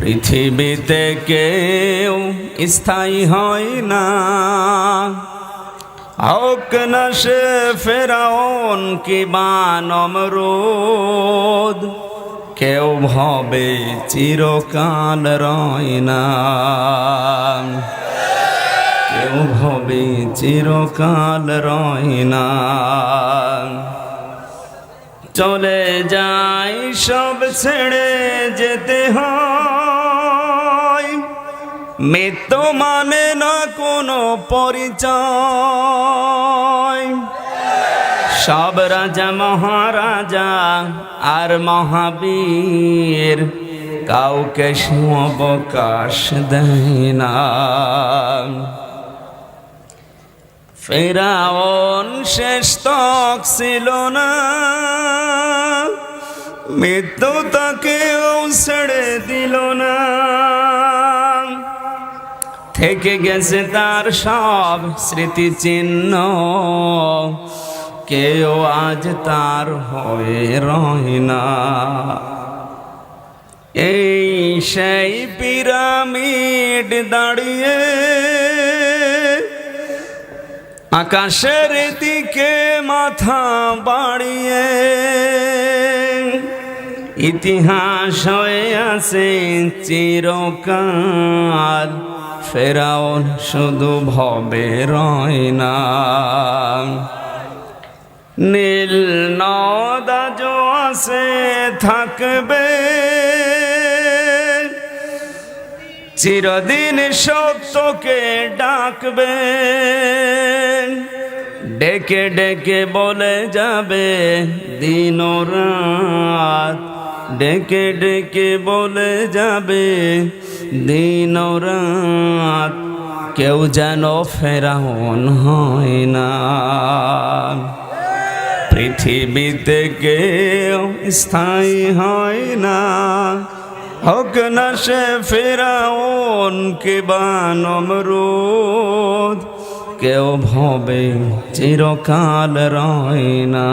পৃথিবীতে কেউ স্থায়ী হয় না। হোক না সে ফেরাউন কি বা নমরুদ, কেউ ভবে চিরকাল রয় না। কেউ ভবে চিরকাল রয় না। চলে যাই সব ছেড়ে যেতে হয়। মৃত্যু মানে না কোনো পরিচয়। সব রাজা, মহারাজা আর মহাবীর কাউকে অবকাশ দেয় না। ফেরাউন শেষ তক ছিল না। মৃত্যু তাকেও ছেড়ে দিল না। থেকে গেছে তার সব স্মৃতিচিহ্ন। কেউ আজ তার হয়ে রয় না। এই সেই পিরামিড দাঁড়িয়ে আকাশের দিকে মাথা বাড়িয়ে ইতিহাস হয়ে আছে চিরকাল। ফেরাউন শুধু ভবে রয় না। নীল নদাজ আসে, থাকবে। চিরদিন সত্যকে ডাকবে। ডেকে ডেকে বলে যাবে দিন রাত ডেকে ডেকে বলে যাবে, দিন রাত কেউ যেন ফেরাউন হয় না। পৃথিবীতে কেউ স্থায়ী হয় না। হোক না সে ফেরাউন কে বা নমরুদ, কেউ ভবে চিরকাল রয় না।